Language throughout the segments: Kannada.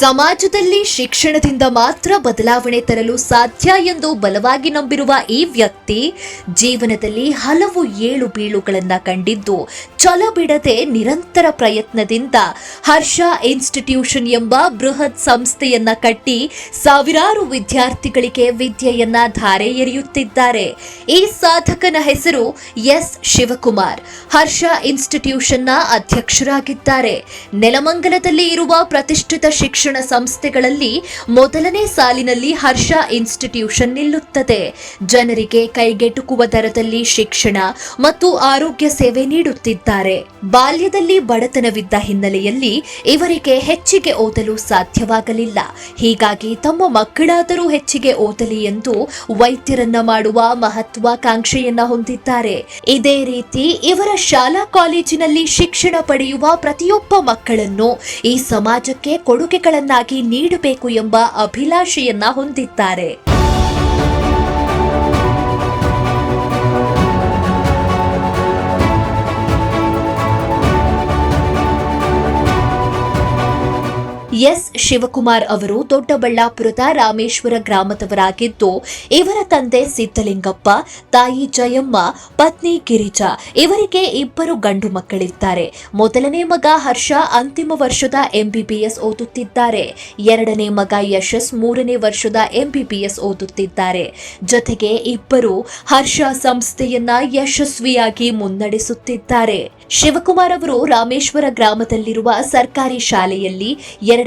ಸಮಾಜದಲ್ಲಿ ಶಿಕ್ಷಣದಿಂದ ಮಾತ್ರ ಬದಲಾವಣೆ ತರಲು ಸಾಧ್ಯ ಎಂದು ಬಲವಾಗಿ ನಂಬಿರುವ ಈ ವ್ಯಕ್ತಿ ಜೀವನದಲ್ಲಿ ಹಲವು ಏಳು ಬೀಳುಗಳನ್ನ ಕಂಡಿದ್ದು ಛಲ ಬಿಡದೆ ನಿರಂತರ ಪ್ರಯತ್ನದಿಂದ ಹರ್ಷ ಇನ್ಸ್ಟಿಟ್ಯೂಷನ್ ಎಂಬ ಬೃಹತ್ ಸಂಸ್ಥೆಯನ್ನ ಕಟ್ಟಿ ಸಾವಿರಾರು ವಿದ್ಯಾರ್ಥಿಗಳಿಗೆ ವಿದ್ಯೆಯನ್ನ ಧಾರೆ ಎರೆಯುತ್ತಿದ್ದಾರೆ. ಈ ಸಾಧಕನ ಹೆಸರು ಎಸ್. ಶಿವಕುಮಾರ್. ಹರ್ಷ ಇನ್ಸ್ಟಿಟ್ಯೂಷನ್ನ ಅಧ್ಯಕ್ಷರಾಗಿದ್ದಾರೆ. ನೆಲಮಂಗಲದಲ್ಲಿ ಇರುವ ಪ್ರತಿಷ್ಠಿತ ಶಿಕ್ಷಣ ಸಂಸ್ಥೆಗಳಲ್ಲಿ ಮೊದಲನೇ ಸಾಲಿನಲ್ಲಿ ಹರ್ಷ ಇನ್ಸ್ಟಿಟ್ಯೂಷನ್ ನಿಲ್ಲುತ್ತದೆ. ಜನರಿಗೆ ಕೈಗೆಟುಕುವ ದರದಲ್ಲಿ ಶಿಕ್ಷಣ ಮತ್ತು ಆರೋಗ್ಯ ಸೇವೆ ನೀಡುತ್ತಿದ್ದಾರೆ. ಬಾಲ್ಯದಲ್ಲಿ ಬಡತನವಿದ್ದ ಹಿನ್ನೆಲೆಯಲ್ಲಿ ಇವರಿಗೆ ಹೆಚ್ಚಿಗೆ ಓದಲು ಸಾಧ್ಯವಾಗಲಿಲ್ಲ. ಹೀಗಾಗಿ ತಮ್ಮ ಮಕ್ಕಳಾದರೂ ಹೆಚ್ಚಿಗೆ ಓದಲಿ ಎಂದು ವೈದ್ಯರನ್ನ ಮಾಡುವ ಮಹತ್ವಾಕಾಂಕ್ಷೆಯನ್ನ ಹೊಂದಿದ್ದಾರೆ. ಇದೇ ರೀತಿ ಇವರ ಶಾಲಾ ಕಾಲೇಜಿನಲ್ಲಿ ಶಿಕ್ಷಣ ಪಡೆಯುವ ಪ್ರತಿಯೊಬ್ಬ ಮಕ್ಕಳನ್ನು ಈ ಸಮಾಜಕ್ಕೆ ಕೊಡುಗೆಗಳನ್ನಾಗಿ ನೀಡಬೇಕು ಎಂಬ ಅಭಿಲಾಷೆಯನ್ನ ಹೊಂದಿದ್ದಾರೆ. ಎಸ್ ಶಿವಕುಮಾರ್ ಅವರು ದೊಡ್ಡಬಳ್ಳಾಪುರದ ರಾಮೇಶ್ವರ ಗ್ರಾಮದವರಾಗಿದ್ದು, ಇವರ ತಂದೆ ಸಿದ್ದಲಿಂಗಪ್ಪ ತಾಯಿ ಜಯಮ್ಮ, ಪತ್ನಿ ಗಿರಿಜಾ ಇವರಿಗೆ ಇಬ್ಬರು ಗಂಡು ಮಕ್ಕಳಿದ್ದಾರೆ. ಮೊದಲನೇ ಮಗ ಹರ್ಷ ಅಂತಿಮ ವರ್ಷದ ಎಂಬಿಬಿಎಸ್ ಓದುತ್ತಿದ್ದಾರೆ. ಎರಡನೇ ಮಗ ಯಶಸ್ ಮೂರನೇ ವರ್ಷದ ಎಂಬಿಬಿಎಸ್ ಓದುತ್ತಿದ್ದಾರೆ. ಜೊತೆಗೆ ಇಬ್ಬರು ಹರ್ಷ ಸಂಸ್ಥೆಯನ್ನ ಯಶಸ್ವಿಯಾಗಿ ಮುನ್ನಡೆಸುತ್ತಿದ್ದಾರೆ. ಶಿವಕುಮಾರ್ ಅವರು ರಾಮೇಶ್ವರ ಗ್ರಾಮದಲ್ಲಿರುವ ಸರ್ಕಾರಿ ಶಾಲೆಯಲ್ಲಿ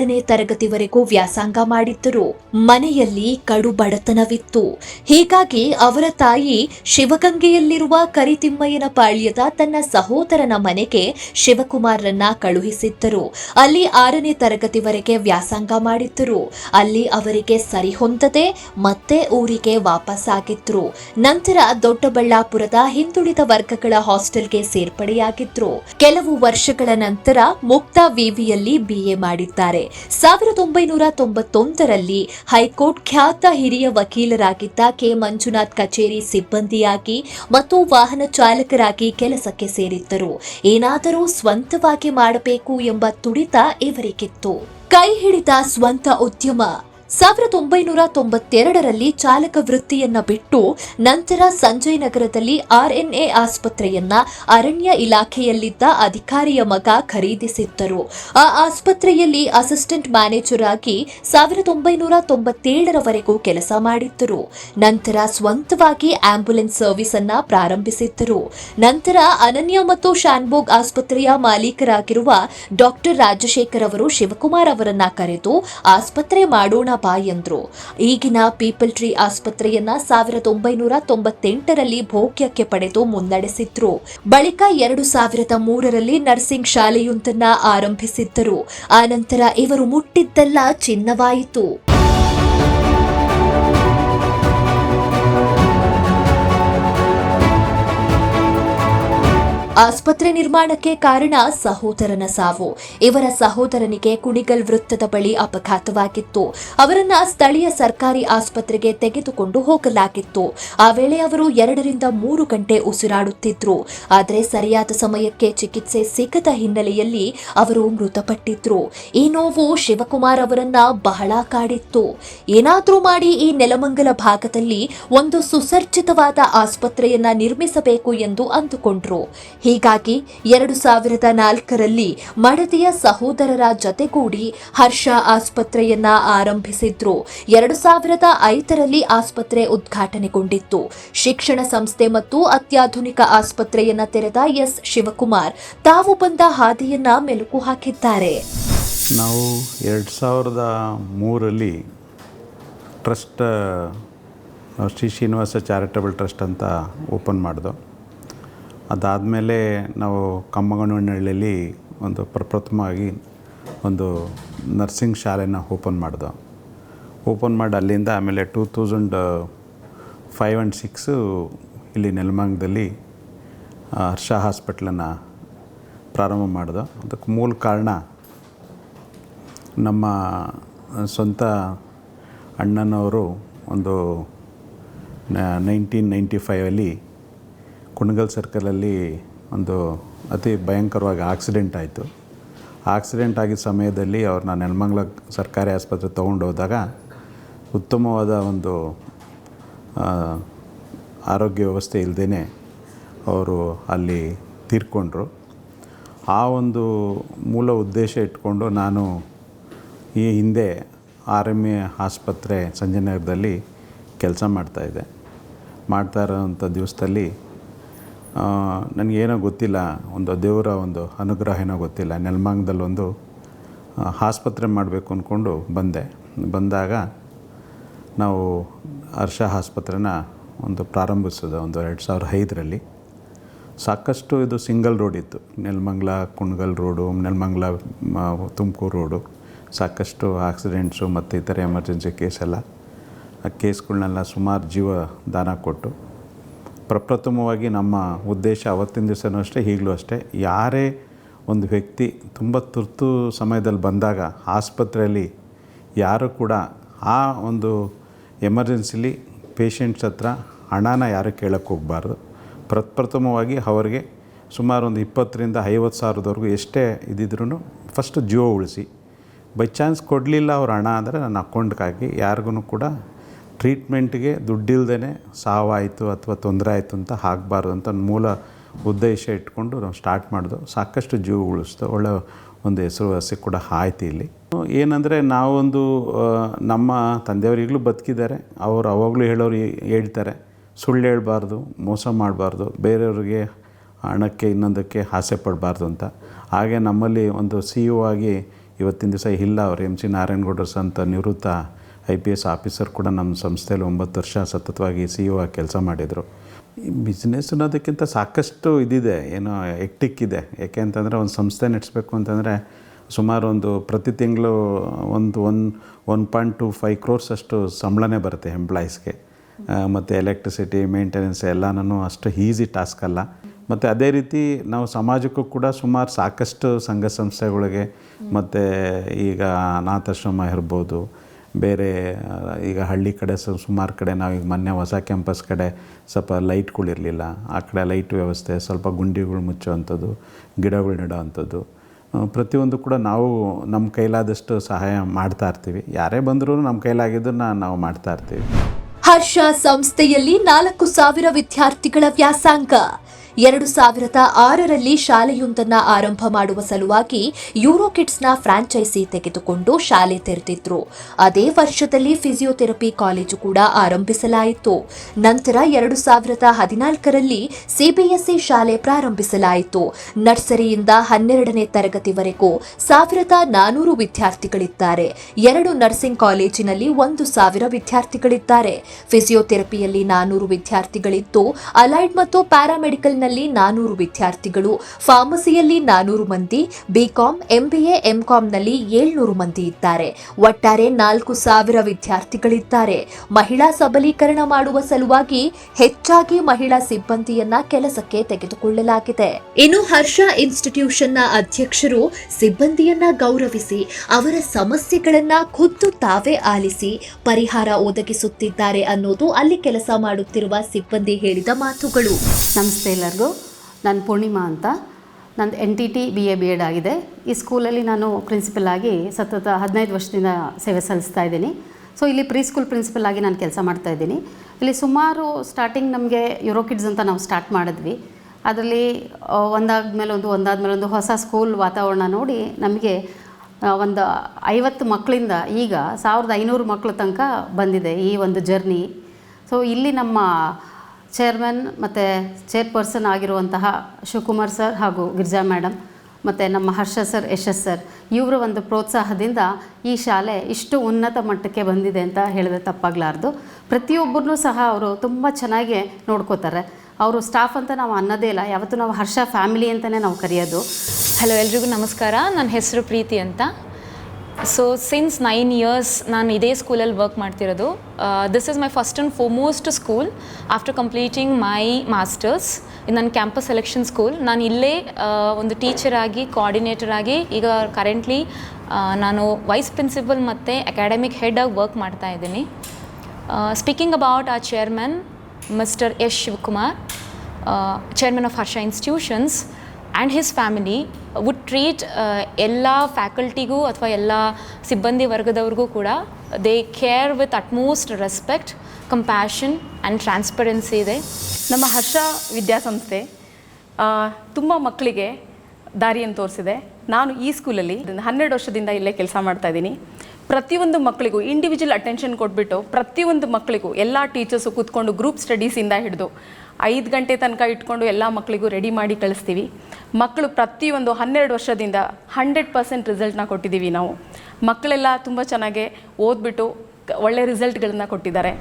ಎರಡನೇ ತರಗತಿವರೆಗೂ ವ್ಯಾಸಂಗ ಮಾಡಿದ್ದರು. ಮನೆಯಲ್ಲಿ ಕಡು ಬಡತನವಿತ್ತು. ಹೀಗಾಗಿ ಅವರ ತಾಯಿ ಶಿವಗಂಗೆಯಲ್ಲಿರುವ ಕರಿತಿಮ್ಮಯ್ಯನ ಪಾಳ್ಯದ ತನ್ನ ಸಹೋದರನ ಮನೆಗೆ ಶಿವಕುಮಾರ್ರನ್ನ ಕಳುಹಿಸಿದ್ದರು. ಅಲ್ಲಿ ಆರನೇ ತರಗತಿವರೆಗೆ ವ್ಯಾಸಂಗ ಮಾಡಿದ್ದರು. ಅಲ್ಲಿ ಅವರಿಗೆ ಸರಿಹೊಂದದೆ ಮತ್ತೆ ಊರಿಗೆ ವಾಪಸ್ಸಾಗಿದ್ರು. ನಂತರ ದೊಡ್ಡಬಳ್ಳಾಪುರದ ಹಿಂದುಳಿದ ವರ್ಗಗಳ ಹಾಸ್ಟೆಲ್ಗೆ ಸೇರ್ಪಡೆಯಾಗಿದ್ರು. ಕೆಲವು ವರ್ಷಗಳ ನಂತರ ಮುಕ್ತ ವಿವಿಯಲ್ಲಿ ಬಿಎ ಮಾಡಿದ್ದಾರೆ. ಸಾವಿರದ ಒಂಬೈನೂರ ತೊಂಬತ್ತೊಂದರಲ್ಲಿ ಹೈಕೋರ್ಟ್ ಖ್ಯಾತ ಹಿರಿಯ ವಕೀಲರಾಗಿದ್ದ ಕೆ. ಮಂಜುನಾಥ್ ಕಚೇರಿ ಸಿಬ್ಬಂದಿಯಾಗಿ ಮತ್ತು ವಾಹನ ಚಾಲಕರಾಗಿ ಕೆಲಸಕ್ಕೆ ಸೇರಿದ್ದರು. ಏನಾದರೂ ಸ್ವಂತವಾಗಿ ಮಾಡಬೇಕು ಎಂಬ ತುಡಿತ ಇವರಿಗಿತ್ತು. ಕೈ ಹಿಡಿದ ಸ್ವಂತ ಉದ್ಯಮ ಸಾವಿರದ ಒಂಬೈನೂರ ತೊಂಬತ್ತೆರಡರಲ್ಲಿ ಚಾಲಕ ವೃತ್ತಿಯನ್ನ ಬಿಟ್ಟು ನಂತರ ಸಂಜಯ್ ನಗರದಲ್ಲಿ ಆರ್ಎನ್ಎ ಆಸ್ಪತ್ರೆಯನ್ನ ಅರಣ್ಯ ಇಲಾಖೆಯಲ್ಲಿದ್ದ ಅಧಿಕಾರಿಯ ಮಗ ಖರೀದಿಸಿದ್ದರು. ಆ ಆಸ್ಪತ್ರೆಯಲ್ಲಿ ಅಸಿಸ್ಟೆಂಟ್ ಮ್ಯಾನೇಜರ್ ಆಗಿ ಸಾವಿರದ ಒಂಬೈನೂರ ತೊಂಬತ್ತೇಳರವರೆಗೂ ಕೆಲಸ ಮಾಡಿದ್ದರು. ನಂತರ ಸ್ವಂತವಾಗಿ ಆಂಬ್ಯುಲೆನ್ಸ್ ಸರ್ವಿಸ್ ಅನ್ನ ಪ್ರಾರಂಭಿಸಿದ್ದರು. ನಂತರ ಅನನ್ಯ ಮತ್ತು ಶಾನ್ಬೋಗ್ ಆಸ್ಪತ್ರೆಯ ಮಾಲೀಕರಾಗಿರುವ ಡಾಕ್ಟರ್ ರಾಜಶೇಖರ್ ಅವರು ಶಿವಕುಮಾರ್ ಅವರನ್ನ ಕರೆದು ಆಸ್ಪತ್ರೆ ಮಾಡೋಣ ಬಾ ಎಂದರು ಈಗಿನ ಪೀಪಲ್ ಟ್ರೀ ಆಸ್ಪತ್ರೆಯನ್ನ ಸಾವಿರದ ಒಂಬೈನೂರ ತೊಂಬತ್ತೆಂಟರಲ್ಲಿ ಭೋಗ್ಯಕ್ಕೆ ಪಡೆದು ಮುನ್ನಡೆಸಿದ್ರು. ಬಳಿಕ ಎರಡು ಸಾವಿರದ ಮೂರರಲ್ಲಿ ನರ್ಸಿಂಗ್ ಶಾಲೆಯೊಂದನ್ನ ಆರಂಭಿಸಿದ್ದರು. ಆನಂತರ ಇವರು ಮುಟ್ಟಿದ್ದೆಲ್ಲ ಚಿನ್ನವಾಯಿತು. ಆಸ್ಪತ್ರೆ ನಿರ್ಮಾಣಕ್ಕೆ ಕಾರಣ ಸಹೋದರನ ಸಾವು. ಇವರ ಸಹೋದರನಿಗೆ ಕುಣಿಗಲ್ ವೃತ್ತದ ಬಳಿ ಅಪಘಾತವಾಗಿತ್ತು. ಅವರನ್ನ ಸ್ಥಳೀಯ ಸರ್ಕಾರಿ ಆಸ್ಪತ್ರೆಗೆ ತೆಗೆದುಕೊಂಡು ಹೋಗಲಾಗಿತ್ತು. ಆ ವೇಳೆ ಅವರು ಎರಡರಿಂದ ಮೂರು ಗಂಟೆ ಉಸಿರಾಡುತ್ತಿದ್ರು. ಆದರೆ ಸರಿಯಾದ ಸಮಯಕ್ಕೆ ಚಿಕಿತ್ಸೆ ಸಿಗದ ಹಿನ್ನೆಲೆಯಲ್ಲಿ ಅವರು ಮೃತಪಟ್ಟಿದ್ರು. ಈ ನೋವು ಶಿವಕುಮಾರ್ ಅವರನ್ನ ಬಹಳ ಕಾಡಿತ್ತು. ಏನಾದರೂ ಮಾಡಿ ಈ ನೆಲಮಂಗಲ ಭಾಗದಲ್ಲಿ ಒಂದು ಸುಸರ್ಜಿತವಾದ ಆಸ್ಪತ್ರೆಯನ್ನ ನಿರ್ಮಿಸಬೇಕು ಎಂದು ಅಂದುಕೊಂಡ್ರು. ಹೀಗಾಗಿ ಎರಡು ಸಾವಿರದ ನಾಲ್ಕರಲ್ಲಿ ಮಡದಿಯ ಸಹೋದರರ ಜತೆಗೂಡಿ ಹರ್ಷ ಆಸ್ಪತ್ರೆಯನ್ನ ಆರಂಭಿಸಿದ್ರು. ಎರಡು ಸಾವಿರದ ಐದರಲ್ಲಿ ಆಸ್ಪತ್ರೆ ಉದ್ಘಾಟನೆಗೊಂಡಿತ್ತು. ಶಿಕ್ಷಣ ಸಂಸ್ಥೆ ಮತ್ತು ಅತ್ಯಾಧುನಿಕ ಆಸ್ಪತ್ರೆಯನ್ನ ತೆರೆದ ಎಸ್. ಶಿವಕುಮಾರ್ ತಾವು ಬಂದ ಹಾದಿಯನ್ನ ಮೆಲುಕು ಹಾಕಿದ್ದಾರೆ. ನಾವು ಎರಡು ಸಾವಿರದ ಮೂರರಲ್ಲಿ trust, Shri Srinivasa charitable trust ಅಂತ ಓಪನ್ ಮಾಡಿದೋ. ಅದಾದಮೇಲೆ ನಾವು ಕಮ್ಮಗನಹಳ್ಳಿಯಲ್ಲಿ ಒಂದು ಪ್ರಪ್ರಥಮವಾಗಿ ಒಂದು ನರ್ಸಿಂಗ್ ಶಾಲೆನ ಓಪನ್ ಮಾಡಿದೋ. ಓಪನ್ ಮಾಡಿ ಅಲ್ಲಿಂದ ಆಮೇಲೆ two thousand five and six ಇಲ್ಲಿ ನೆಲಮಂಗದಲ್ಲಿ ಹರ್ಷ ಹಾಸ್ಪಿಟ್ಲನ್ನು ಪ್ರಾರಂಭ ಮಾಡ್ದೆ. ಅದಕ್ಕೆ ಮೂಲ ಕಾರಣ ನಮ್ಮ ಸ್ವಂತ ಅಣ್ಣನವರು ಒಂದು ನೈನ್ಟೀನ್ ನೈಂಟಿ ಫೈವಲ್ಲಿ ಕುಣಗಲ್ ಸರ್ಕಲಲ್ಲಿ ಒಂದು ಅತಿ ಭಯಂಕರವಾಗಿ ಆಕ್ಸಿಡೆಂಟ್ ಆಯಿತು. ಆಕ್ಸಿಡೆಂಟ್ ಆಗಿದ್ದ ಸಮಯದಲ್ಲಿ ಅವ್ರನ್ನ ನೆಲಮಂಗ್ಲ ಸರ್ಕಾರಿ ಆಸ್ಪತ್ರೆ ತೊಗೊಂಡೋದಾಗ ಉತ್ತಮವಾದ ಒಂದು ಆರೋಗ್ಯ ವ್ಯವಸ್ಥೆ ಇಲ್ಲದೇ ಅವರು ಅಲ್ಲಿ ತೀರ್ಕೊಂಡ್ರು. ಆ ಒಂದು ಮೂಲ ಉದ್ದೇಶ ಇಟ್ಕೊಂಡು ನಾನು ಈ ಹಿಂದೆ ಆರ್ ಎಂ ಎ ಆಸ್ಪತ್ರೆ ಸಂಜಯನಗರದಲ್ಲಿ ಕೆಲಸ ಮಾಡ್ತಾಯಿದ್ದೆ ಮಾಡ್ತಾ ಇರೋವಂಥ ದಿವಸದಲ್ಲಿ ನನಗೇನೋ ಗೊತ್ತಿಲ್ಲ, ಒಂದು ದೇವರ ಒಂದು ಅನುಗ್ರಹ ಏನೋ ಗೊತ್ತಿಲ್ಲ. ನೆಲಮಂಗದಲ್ಲಿ ಒಂದು ಆಸ್ಪತ್ರೆ ಮಾಡಬೇಕು ಅಂದ್ಕೊಂಡು ಬಂದೆ. ಬಂದಾಗ ನಾವು ಹರ್ಷ ಆಸ್ಪತ್ರೆನ ಒಂದು ಪ್ರಾರಂಭಿಸಿದ, ಒಂದು ಎರಡು ಸಾವಿರದ ಐದರಲ್ಲಿ. ಸಾಕಷ್ಟು ಇದು ಸಿಂಗಲ್ ರೋಡ್ ಇತ್ತು. Nelamangala, Kunigal road, Nelamangala Tumakuru road. ಸಾಕಷ್ಟು ಆಕ್ಸಿಡೆಂಟ್ಸು ಮತ್ತು ಇತರ ಎಮರ್ಜೆನ್ಸಿ ಕೇಸೆಲ್ಲ. ಆ ಕೇಸ್ಗಳನ್ನೆಲ್ಲ ಸುಮಾರು ಜೀವ ದಾನ ಕೊಟ್ಟು ಪ್ರಪ್ರಥಮವಾಗಿ ನಮ್ಮ ಉದ್ದೇಶ ಅವತ್ತಿನ ದಿವಸನೂ ಅಷ್ಟೇ, ಈಗಲೂ ಅಷ್ಟೇ. ಯಾರೇ ಒಂದು ವ್ಯಕ್ತಿ ತುಂಬ ತುರ್ತು ಸಮಯದಲ್ಲಿ ಬಂದಾಗ ಆಸ್ಪತ್ರೆಯಲ್ಲಿ ಯಾರು ಕೂಡ ಆ ಒಂದು ಎಮರ್ಜೆನ್ಸಿಲಿ ಪೇಷಂಟ್ಸ್ ಹತ್ರ ಹಣನ ಯಾರು ಕೇಳೋಕ್ಕೆ ಹೋಗಬಾರ್ದು. ಪ್ರಪ್ರಥಮವಾಗಿ ಅವರಿಗೆ ಸುಮಾರು ಒಂದು ಇಪ್ಪತ್ತರಿಂದ ಐವತ್ತು ಸಾವಿರದವರೆಗೂ ಎಷ್ಟೇ ಇದ್ದಿದ್ರೂ ಫಸ್ಟ್ ಜೀವ ಉಳಿಸಿ. ಬೈ ಚಾನ್ಸ್ ಕೊಡಲಿಲ್ಲ ಅವ್ರ ಹಣ ಅಂದರೆ ನನ್ನ ಅಕೌಂಟ್ಗಾಗಿ ಯಾರಿಗೂ ಕೂಡ ಟ್ರೀಟ್ಮೆಂಟ್ಗೆ ದುಡ್ಡಿಲ್ದೇ ಸಾವಾಯಿತು ಅಥವಾ ತೊಂದರೆ ಆಯಿತು ಅಂತ ಆಗಬಾರ್ದು ಅಂತ ಮೂಲ ಉದ್ದೇಶ ಇಟ್ಕೊಂಡು ನಾವು ಸ್ಟಾರ್ಟ್ ಮಾಡಿದ್ವು. ಸಾಕಷ್ಟು ಜೀವ ಉಳಿಸ್ತು. ಒಳ್ಳೆ ಒಂದು ಹೆಸರುವಾಸಿ ಕೂಡ ಆಯ್ತು ಇಲ್ಲಿ. ಏನಂದರೆ ನಾವೊಂದು ನಮ್ಮ ತಂದೆಯವರು ಈಗಲೂ ಬದುಕಿದ್ದಾರೆ. ಅವರು ಅವಾಗಲೂ ಹೇಳೋರು ಹೇಳ್ತಾರೆ, ಸುಳ್ಳು ಹೇಳಬಾರ್ದು, ಮೋಸ ಮಾಡಬಾರ್ದು, ಬೇರೆಯವ್ರಿಗೆ ಹಣಕ್ಕೆ ಇನ್ನೊಂದಕ್ಕೆ ಆಸೆ ಪಡಬಾರ್ದು ಅಂತ. ಹಾಗೆ ನಮ್ಮಲ್ಲಿ ಒಂದು ಸಿ ಆಗಿ ಇವತ್ತಿನ ದಿವಸ ಇಲ್ಲ. ಅವರು ಎಂ ಸಿ ನಾರಾಯಣಗೌಡರ್ಸ್ ಅಂತ ನಿವೃತ್ತ ಐ ಪಿ ಎಸ್ ಆಫೀಸರ್ ಕೂಡ ನಮ್ಮ ಸಂಸ್ಥೆಯಲ್ಲಿ ಒಂಬತ್ತು ವರ್ಷ ಸತತವಾಗಿ ಸಿ ಇ ಆಗಿ ಕೆಲಸ ಮಾಡಿದರು. ಈ ಬಿಸ್ನೆಸ್ ಅನ್ನೋದಕ್ಕಿಂತ ಸಾಕಷ್ಟು ಇದಿದೆ, ಏನೋ ಎಕ್ಟಿಕ್ ಇದೆ ಯಾಕೆ ಅಂತಂದರೆ ಒಂದು ಸಂಸ್ಥೆ ನಡೆಸಬೇಕು ಅಂತಂದರೆ ಸುಮಾರು ಒಂದು ಪ್ರತಿ ತಿಂಗಳು ಒಂದು one one point two five crores ಅಷ್ಟು ಸಂಬಳನೇ ಬರುತ್ತೆ ಎಂಪ್ಲಾಯೀಸ್ಗೆ. ಮತ್ತು ಎಲೆಕ್ಟ್ರಿಸಿಟಿ, ಮೇಂಟೆನೆನ್ಸ್ ಎಲ್ಲನೂ ಅಷ್ಟು ಈಸಿ ಟಾಸ್ಕ್ ಅಲ್ಲ. ಮತ್ತು ಅದೇ ರೀತಿ ನಾವು ಸಮಾಜಕ್ಕೂ ಕೂಡ ಸುಮಾರು ಸಾಕಷ್ಟು ಸಂಘ ಸಂಸ್ಥೆಗಳಿಗೆ ಮತ್ತು ಈಗ ಅನಾಥಾಶ್ರಮ ಇರ್ಬೋದು ಬೇರೆ ಈಗ ಹಳ್ಳಿ ಕಡೆ ಸುಮಾರು ಕಡೆ ನಾವು ಈಗ ಮೊನ್ನೆ ಹೊಸ ಕ್ಯಾಂಪಸ್ ಕಡೆ ಸ್ವಲ್ಪ ಲೈಟ್ಗಳಿರಲಿಲ್ಲ ಆ ಕಡೆ ಲೈಟ್ ವ್ಯವಸ್ಥೆ, ಸ್ವಲ್ಪ ಗುಂಡಿಗಳು ಮುಚ್ಚುವಂಥದ್ದು, ಗಿಡಗಳು ನೆಡೋವಂಥದ್ದು. ಪ್ರತಿಯೊಂದು ಕೂಡ ನಾವು ನಮ್ಮ ಕೈಲಾದಷ್ಟು ಸಹಾಯ ಮಾಡ್ತಾ ಇರ್ತೀವಿ. ಯಾರೇ ಬಂದರೂ ನಮ್ಮ ಕೈಲಾಗಿದ್ದನ್ನು ನಾವು ಮಾಡ್ತಾ ಇರ್ತೀವಿ. ಹರ್ಷ ಸಂಸ್ಥೆಯಲ್ಲಿ ನಾಲ್ಕು ಸಾವಿರ ವಿದ್ಯಾರ್ಥಿಗಳ ವ್ಯಾಸಂಗ. ಎರಡು ಸಾವಿರದ ಆರರಲ್ಲಿ ಶಾಲೆಯೊಂದನ್ನ ಆರಂಭ ಮಾಡುವ ಸಲುವಾಗಿ ಯೂರೋಕಿಡ್ಸ್ನ ಫ್ರಾಂಚೈಸಿ ತೆಗೆದುಕೊಂಡು ಶಾಲೆ ತೆರೆದಿದ್ರು. ಅದೇ ವರ್ಷದಲ್ಲಿ ಫಿಸಿಯೋಥೆರಪಿ ಕಾಲೇಜು ಕೂಡ ಆರಂಭಿಸಲಾಯಿತು. ನಂತರ ಎರಡು ಸಾವಿರದ ಹದಿನಾಲ್ಕರಲ್ಲಿ ಸಿಬಿಎಸ್ಇ ಶಾಲೆ ಪ್ರಾರಂಭಿಸಲಾಯಿತು. ನರ್ಸರಿಯಿಂದ ಹನ್ನೆರಡನೇ ತರಗತಿವರೆಗೂ ಸಾವಿರದ ನಾನೂರು ವಿದ್ಯಾರ್ಥಿಗಳಿದ್ದಾರೆ. ಎರಡು ನರ್ಸಿಂಗ್ ಕಾಲೇಜಿನಲ್ಲಿ ಒಂದು ಸಾವಿರ ವಿದ್ಯಾರ್ಥಿಗಳಿದ್ದಾರೆ. ಫಿಸಿಯೋಥೆರಪಿಯಲ್ಲಿ ನಾನೂರು ವಿದ್ಯಾರ್ಥಿಗಳಿದ್ದು, ಅಲೈಡ್ ಮತ್ತು ಪ್ಯಾರಾಮೆಡಿಕಲ್ನಲ್ಲಿ ನಾನೂರು ವಿದ್ಯಾರ್ಥಿಗಳು, ಫಾರ್ಮಸಿಯಲ್ಲಿ ನಾನೂರು ಮಂದಿ, ಬಿಕಾಂ, ಎಂಬಿಎ, ಎಂಕಾಂನಲ್ಲಿ ಏಳ್ನೂರು ಮಂದಿ ಇದ್ದಾರೆ. ಒಟ್ಟಾರೆ ನಾಲ್ಕು ಸಾವಿರ ವಿದ್ಯಾರ್ಥಿಗಳಿದ್ದಾರೆ. ಮಹಿಳಾ ಸಬಲೀಕರಣ ಮಾಡುವ ಸಲುವಾಗಿ ಹೆಚ್ಚಾಗಿ ಮಹಿಳಾ ಸಿಬ್ಬಂದಿಯನ್ನ ಕೆಲಸಕ್ಕೆ ತೆಗೆದುಕೊಳ್ಳಲಾಗಿದೆ. ಇನ್ನು ಹರ್ಷ ಇನ್ಸ್ಟಿಟ್ಯೂಷನ್ನ ಅಧ್ಯಕ್ಷರು ಸಿಬ್ಬಂದಿಯನ್ನ ಗೌರವಿಸಿ, ಅವರ ಸಮಸ್ಯೆಗಳನ್ನ ಖುದ್ದು ತಾವೇ ಆಲಿಸಿ, ಪರಿಹಾರ ಒದಗಿಸುತ್ತಿದ್ದಾರೆ ಅನ್ನೋದು ಅಲ್ಲಿ ಕೆಲಸ ಮಾಡುತ್ತಿರುವ ಸಿಬ್ಬಂದಿ ಹೇಳಿದ ಮಾತುಗಳು. ನಮಸ್ತೆ ಎಲ್ಲರಿಗೂ ನಾನು ಪೂರ್ಣಿಮಾ ಅಂತ. ನಂದು N T T B A B Ed ಆಗಿದೆ. ಈ ಸ್ಕೂಲಲ್ಲಿ ನಾನು ಪ್ರಿನ್ಸಿಪಲ್ ಆಗಿ ಸತತ ಹದಿನೈದು ವರ್ಷದಿಂದ ಸೇವೆ ಸಲ್ಲಿಸ್ತಾ ಇದ್ದೀನಿ. ಸೊ ಇಲ್ಲಿ ಪ್ರೀ ಸ್ಕೂಲ್ ಪ್ರಿನ್ಸಿಪಲ್ ಆಗಿ ನಾನು ಕೆಲಸ ಮಾಡ್ತಾ ಇದ್ದೀನಿ. ಇಲ್ಲಿ ಸುಮಾರು ಸ್ಟಾರ್ಟಿಂಗ್ ನಮಗೆ ಯುರೋ ಕಿಡ್ಸ್ ಅಂತ ನಾವು ಸ್ಟಾರ್ಟ್ ಮಾಡಿದ್ವಿ. ಅದರಲ್ಲಿ ಒಂದಾದ್ಮೇಲೆ ಒಂದು ಒಂದಾದ್ಮೇಲೆ ಒಂದು ಹೊಸ ಸ್ಕೂಲ್ ವಾತಾವರಣ ನೋಡಿ ನಮಗೆ ಒಂದು ಐವತ್ತು ಮಕ್ಕಳಿಂದ ಈಗ ಸಾವಿರದ ಐನೂರು ಮಕ್ಕಳ ತನಕ ಬಂದಿದೆ ಈ ಒಂದು ಜರ್ನಿ ಸೊ ಇಲ್ಲಿ ನಮ್ಮ ಚೇರ್ಮನ್ ಮತ್ತು ಚೇರ್ಪರ್ಸನ್ ಆಗಿರುವಂತಹ ಶಿವಕುಮಾರ್ ಸರ್ ಹಾಗೂ ಗಿರಿಜಾ ಮೇಡಮ್ ಮತ್ತು ನಮ್ಮ ಹರ್ಷ ಸರ್, ಯಶಸ್ ಸರ್, ಇವರ ಒಂದು ಪ್ರೋತ್ಸಾಹದಿಂದ ಈ ಶಾಲೆ ಇಷ್ಟು ಉನ್ನತ ಮಟ್ಟಕ್ಕೆ ಬಂದಿದೆ ಅಂತ ಹೇಳಿದ್ರೆ ತಪ್ಪಾಗಲಾರ್ದು. ಪ್ರತಿಯೊಬ್ಬರನ್ನೂ ಸಹ ಅವರು ತುಂಬ ಚೆನ್ನಾಗಿ ನೋಡ್ಕೋತಾರೆ. ಅವರು ಸ್ಟಾಫ್ ಅಂತ ನಾವು ಅನ್ನೋದೇ ಇಲ್ಲ, ಯಾವತ್ತೂ ನಾವು ಹರ್ಷ ಫ್ಯಾಮಿಲಿ ಅಂತಲೇ ನಾವು ಕರೆಯೋದು. ಹಲೋ ಎಲ್ರಿಗೂ ನಮಸ್ಕಾರ. ನನ್ನ ಹೆಸರು ಪ್ರೀತಿ ಅಂತ. ಸೊ ಸಿನ್ಸ್ ನೈನ್ ಇಯರ್ಸ್ ನಾನು ಇದೇ ಸ್ಕೂಲಲ್ಲಿ ವರ್ಕ್ ಮಾಡ್ತಿರೋದು. This is my first and foremost school after completing my masters ಇದು ನನ್ನ ಕ್ಯಾಂಪಸ್ ಸೆಲೆಕ್ಷನ್ ಸ್ಕೂಲ್ ನಾನು ಇಲ್ಲೇ ಆ, ಒಂದು ಟೀಚರ್ ಆಗಿ ಕೋಆರ್ಡಿನೇಟರ್ ಆಗಿ ಈಗ ಕರೆಂಟ್ಲಿ ನಾನು ವೈಸ್ ಪ್ರಿನ್ಸಿಪಲ್ ಮತ್ತು ಅಕಾಡೆಮಿಕ್ ಹೆಡ್ ಆಗಿ ವರ್ಕ್ ಮಾಡ್ತಾ ಇದ್ದೀನಿ. ಸ್ಪೀಕಿಂಗ್ ಅಬೌಟ್ ಆ chairman mister S Shivakumar chairman of Harsha institutions and his family would treat ಎಲ್ಲ ಫ್ಯಾಕಲ್ಟಿಗೂ ಅಥವಾ ಎಲ್ಲ ಸಿಬ್ಬಂದಿ ವರ್ಗದವ್ರಿಗೂ ಕೂಡ they care with utmost respect compassion and transparency ಇದೆ. ನಮ್ಮ ಹರ್ಷ ವಿದ್ಯಾಸಂಸ್ಥೆ ತುಂಬ ಮಕ್ಕಳಿಗೆ ದಾರಿಯನ್ನು ತೋರಿಸಿದೆ. ನಾನು ಈ ಸ್ಕೂಲಲ್ಲಿ ಹನ್ನೆರಡು ವರ್ಷದಿಂದ ಇಲ್ಲೇ ಕೆಲಸ ಮಾಡ್ತಾ ಇದ್ದೀನಿ. ಪ್ರತಿಯೊಂದು ಮಕ್ಕಳಿಗೂ ಇಂಡಿವಿಜುವಲ್ ಅಟೆನ್ಷನ್ ಕೊಟ್ಬಿಟ್ಟು ಪ್ರತಿಯೊಂದು ಮಕ್ಕಳಿಗೂ ಎಲ್ಲ ಟೀಚರ್ಸು ಕೂತ್ಕೊಂಡು ಗ್ರೂಪ್ ಸ್ಟಡೀಸಿಂದ ಹಿಡಿದು ಐದು ಗಂಟೆ ತನಕ ಇಟ್ಕೊಂಡು ಎಲ್ಲ ಮಕ್ಕಳಿಗೂ ರೆಡಿ ಮಾಡಿ ಕಳಿಸ್ತೀವಿ. ಮಕ್ಕಳು ಪ್ರತಿಯೊಂದು ಹನ್ನೆರಡು ವರ್ಷದಿಂದ ಹಂಡ್ರೆಡ್ ಪರ್ಸೆಂಟ್ ರಿಸಲ್ಟ್ನ ಕೊಟ್ಟಿದ್ದೀವಿ ನಾವು. ಮಕ್ಕಳೆಲ್ಲ ತುಂಬ ಚೆನ್ನಾಗಿ ಓದ್ಬಿಟ್ಟು ಒಳ್ಳೆ ರಿಸಲ್ಟ್ಗಳನ್ನ ಕೊಟ್ಟಿದ್ದಾರೆ.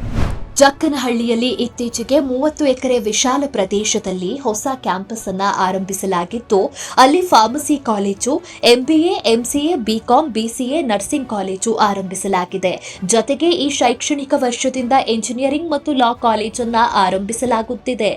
ಜಕ್ಕನಹಳ್ಳಿಯಲ್ಲಿ ಇತ್ತೀಚೆಗೆ ಮೂವತ್ತು ಎಕರೆ ವಿಶಾಲ ಪ್ರದೇಶದಲ್ಲಿ ಹೊಸ ಕ್ಯಾಂಪಸ್ ಅನ್ನು ಆರಂಭಿಸಲಾಗಿದ್ದು ಅಲ್ಲಿ pharmacy college, MBA, MCA, B Com, BCA, nursing college ಆರಂಭಿಸಲಾಗಿದೆ. ಜೊತೆಗೆ ಈ ಶೈಕ್ಷಣಿಕ ವರ್ಷದಿಂದ ಎಂಜಿನಿಯರಿಂಗ್ ಮತ್ತು ಲಾ ಕಾಲೇಜನ್ನ ಆರಂಭಿಸಲಾಗುತ್ತಿದೆ.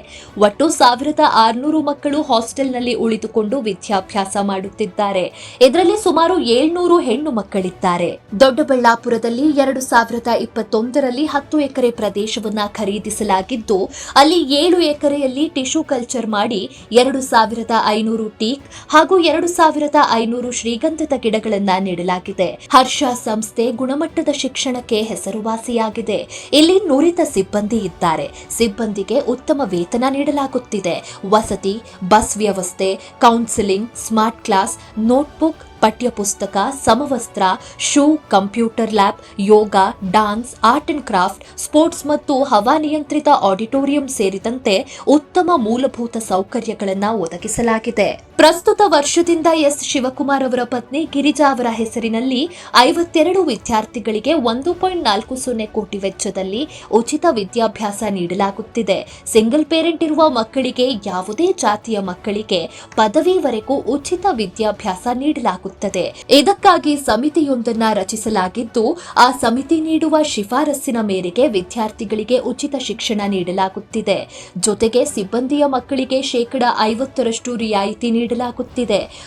ಒಟ್ಟು ಸಾವಿರದ ಆರುನೂರು ಮಕ್ಕಳು ಹಾಸ್ಟೆಲ್ನಲ್ಲಿ ಉಳಿದುಕೊಂಡು ವಿದ್ಯಾಭ್ಯಾಸ ಮಾಡುತ್ತಿದ್ದಾರೆ. ಇದರಲ್ಲಿ ಸುಮಾರು ಏಳ್ನೂರು ಹೆಣ್ಣು ಮಕ್ಕಳಿದ್ದಾರೆ. ದೊಡ್ಡಬಳ್ಳಾಪುರದಲ್ಲಿ ಎರಡು ಸಾವಿರದ ಇಪ್ಪತ್ತೊಂದರಲ್ಲಿ ಹತ್ತು ಎಕರೆ ಪ್ರದೇಶವನ್ನ ಖರೀದಿಸಲಾಗಿದ್ದು, ಅಲ್ಲಿ ಏಳು ಎಕರೆಯಲ್ಲಿ ಟಿಶ್ಯೂ ಕಲ್ಚರ್ ಮಾಡಿ ಎರಡು ಸಾವಿರದ ಐನೂರು ಟೀಕ್ ಹಾಗೂ ಎರಡು ಸಾವಿರದ ಐನೂರು ಶ್ರೀಗಂಧದ ಗಿಡಗಳನ್ನ ನೀಡಲಾಗಿದೆ. ಹರ್ಷ ಸಂಸ್ಥೆ ಗುಣಮಟ್ಟದ ಶಿಕ್ಷಣಕ್ಕೆ ಹೆಸರುವಾಸಿಯಾಗಿದೆ. ಇಲ್ಲಿ ನುರಿತ ಸಿಬ್ಬಂದಿ ಇದ್ದಾರೆ. ಸಿಬ್ಬಂದಿಗೆ ಉತ್ತಮ ವೇತನ ನೀಡಲಾಗುತ್ತಿದೆ. ವಸತಿ, ಬಸ್ ವ್ಯವಸ್ಥೆ, ಕೌನ್ಸಿಲಿಂಗ್, ಸ್ಮಾರ್ಟ್ ಕ್ಲಾಸ್, ನೋಟ್ಬುಕ್ ಪಠ್ಯಪುಸ್ತಕ, ಸಮವಸ್ತ್ರ, shoe, computer lab, yoga, dance, art and craft, sports ಮತ್ತು ಹವಾನಿಯಂತ್ರಿತ ಆಡಿಟೋರಿಯಂ ಸೇರಿದಂತೆ ಉತ್ತಮ ಮೂಲಭೂತ ಸೌಕರ್ಯಗಳನ್ನು ಒದಗಿಸಲಾಗಿದೆ. ಪ್ರಸ್ತುತ ವರ್ಷದಿಂದ ಎಸ್. ಶಿವಕುಮಾರ್ ಅವರ ಪತ್ನಿ ಗಿರಿಜಾ ಅವರ ಹೆಸರಿನಲ್ಲಿ ಐವತ್ತೆರಡು ವಿದ್ಯಾರ್ಥಿಗಳಿಗೆ ಒಂದು ಪಾಯಿಂಟ್ ನಾಲ್ಕು ಸೊನ್ನೆ ಕೋಟಿ ವೆಚ್ಚದಲ್ಲಿ ಉಚಿತ ವಿದ್ಯಾಭ್ಯಾಸ ನೀಡಲಾಗುತ್ತಿದೆ. ಸಿಂಗಲ್ ಪೇರೆಂಟ್ ಇರುವ ಮಕ್ಕಳಿಗೆ ಯಾವುದೇ ಜಾತಿಯ ಮಕ್ಕಳಿಗೆ ಪದವಿವರೆಗೂ ಉಚಿತ ವಿದ್ಯಾಭ್ಯಾಸ ನೀಡಲಾಗುತ್ತದೆ. ಇದಕ್ಕಾಗಿ ಸಮಿತಿಯೊಂದನ್ನ ರಚಿಸಲಾಗಿದ್ದು, ಆ ಸಮಿತಿ ನೀಡುವ ಶಿಫಾರಸ್ಸಿನ ಮೇರೆಗೆ ವಿದ್ಯಾರ್ಥಿಗಳಿಗೆ ಉಚಿತ ಶಿಕ್ಷಣ ನೀಡಲಾಗುತ್ತಿದೆ. ಜೊತೆಗೆ ಸಿಬ್ಬಂದಿಯ ಮಕ್ಕಳಿಗೆ ಶೇಕಡಾ ಐವತ್ತರಷ್ಟು ರಿಯಾಯಿತಿ ನೀಡಲಾಗುತ್ತಿದೆ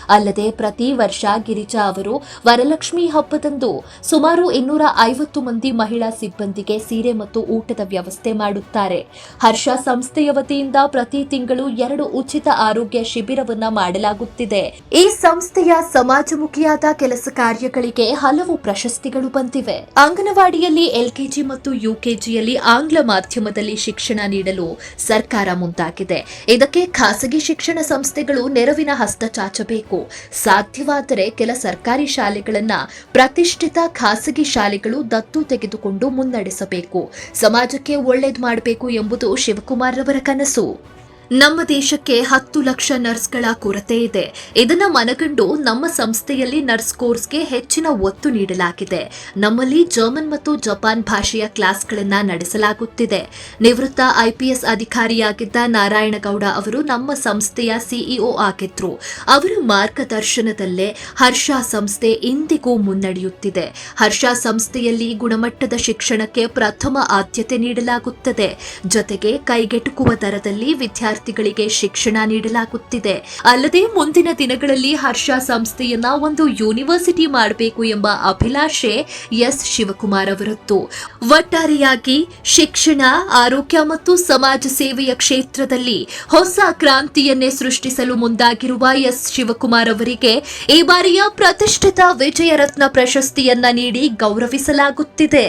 ಅಲ್ಲದೆ ಪ್ರತಿ ವರ್ಷ ಗಿರಿಜಾ ಅವರು ವರಲಕ್ಷ್ಮಿ ಹಬ್ಬದಂದು ಸುಮಾರು ಇನ್ನೂರ ಐವತ್ತು ಮಂದಿ ಮಹಿಳಾ ಸಿಬ್ಬಂದಿಗೆ ಸೀರೆ ಮತ್ತು ಊಟದ ವ್ಯವಸ್ಥೆ ಮಾಡುತ್ತಾರೆ. ಹರ್ಷ ಸಂಸ್ಥೆಯ ವತಿಯಿಂದ ಪ್ರತಿ ತಿಂಗಳು ಎರಡು ಉಚಿತ ಆರೋಗ್ಯ ಶಿಬಿರವನ್ನ ಮಾಡಲಾಗುತ್ತಿದೆ. ಈ ಸಂಸ್ಥೆಯ ಸಮಾಜಮುಖಿಯಾದ ಕೆಲಸ ಕಾರ್ಯಗಳಿಗೆ ಹಲವು ಪ್ರಶಸ್ತಿಗಳು ಬಂದಿವೆ. ಅಂಗನವಾಡಿಯಲ್ಲಿ ಎಲ್ಕೆಜಿ ಮತ್ತು ಯುಕೆಜಿಯಲ್ಲಿ ಆಂಗ್ಲ ಮಾಧ್ಯಮದಲ್ಲಿ ಶಿಕ್ಷಣ ನೀಡಲು ಸರ್ಕಾರ ಮುಂದಾಗಿದೆ. ಇದಕ್ಕೆ ಖಾಸಗಿ ಶಿಕ್ಷಣ ಸಂಸ್ಥೆಗಳು ನೆರವಿನ ಹಸ್ತ ಚಾಚಬೇಕು. ಸಾಧ್ಯವಾದರೆ ಕೆಲ ಸರ್ಕಾರಿ ಶಾಲೆಗಳನ್ನ ಪ್ರತಿಷ್ಠಿತ ಖಾಸಗಿ ಶಾಲೆಗಳು ದತ್ತು ತೆಗೆದುಕೊಂಡು ಮುನ್ನಡೆಸಬೇಕು. ಸಮಾಜಕ್ಕೆ ಒಳ್ಳೇದು ಮಾಡಬೇಕು ಎಂಬುದು ಶಿವಕುಮಾರ್ ರವರ ಕನಸು. ನಮ್ಮ ದೇಶಕ್ಕೆ ಹತ್ತು ಲಕ್ಷ ನರ್ಸ್ಗಳ ಕೊರತೆ ಇದೆ. ಇದನ್ನ ಮನಗಂಡು ನಮ್ಮ ಸಂಸ್ಥೆಯಲ್ಲಿ ನರ್ಸ್ ಕೋರ್ಸ್ಗೆ ಹೆಚ್ಚಿನ ಒತ್ತು ನೀಡಲಾಗಿದೆ. ನಮ್ಮಲ್ಲಿ ಜರ್ಮನ್ ಮತ್ತು ಜಪಾನ್ ಭಾಷೆಯ ಕ್ಲಾಸ್ಗಳನ್ನ ನಡೆಸಲಾಗುತ್ತಿದೆ. ನಿವೃತ್ತ ಐಪಿಎಸ್ ಅಧಿಕಾರಿಯಾಗಿದ್ದ ನಾರಾಯಣಗೌಡ ಅವರು ನಮ್ಮ ಸಂಸ್ಥೆಯ ಸಿಇಒ ಆಗಿದ್ರು. ಅವರ ಮಾರ್ಗದರ್ಶನದಲ್ಲೇ ಹರ್ಷ ಸಂಸ್ಥೆ ಇಂದಿಗೂ ಮುನ್ನಡೆಯುತ್ತಿದೆ. ಹರ್ಷ ಸಂಸ್ಥೆಯಲ್ಲಿ ಗುಣಮಟ್ಟದ ಶಿಕ್ಷಣಕ್ಕೆ ಪ್ರಥಮ ಆದ್ಯತೆ ನೀಡಲಾಗುತ್ತದೆ. ಜೊತೆಗೆ ಕೈಗೆಟುಕುವ ದರದಲ್ಲಿ ವಿದ್ಯಾರ್ಥಿಗಳಿಗೆ ಶಿಕ್ಷಣ ನೀಡಲಾಗುತ್ತಿದೆ. ಅಲ್ಲದೆ ಮುಂದಿನ ದಿನಗಳಲ್ಲಿ ಹರ್ಷ ಸಂಸ್ಥೆಯನ್ನ ಒಂದು ಯೂನಿವರ್ಸಿಟಿ ಮಾಡಬೇಕು ಎಂಬ ಅಭಿಲಾಷೆ ಎಸ್. ಶಿವಕುಮಾರ್ ಅವರದ್ದು. ಒಟ್ಟಾರೆಯಾಗಿ ಶಿಕ್ಷಣ, ಆರೋಗ್ಯ ಮತ್ತು ಸಮಾಜ ಸೇವೆಯ ಕ್ಷೇತ್ರದಲ್ಲಿ ಹೊಸ ಕ್ರಾಂತಿಯನ್ನೇ ಸೃಷ್ಟಿಸಲು ಮುಂದಾಗಿರುವ ಎಸ್. ಶಿವಕುಮಾರ್ ಅವರಿಗೆ ಈ ಬಾರಿಯ ಪ್ರತಿಷ್ಠಿತ ವಿಜಯರತ್ನ ಪ್ರಶಸ್ತಿಯನ್ನ ನೀಡಿ ಗೌರವಿಸಲಾಗುತ್ತಿದೆ.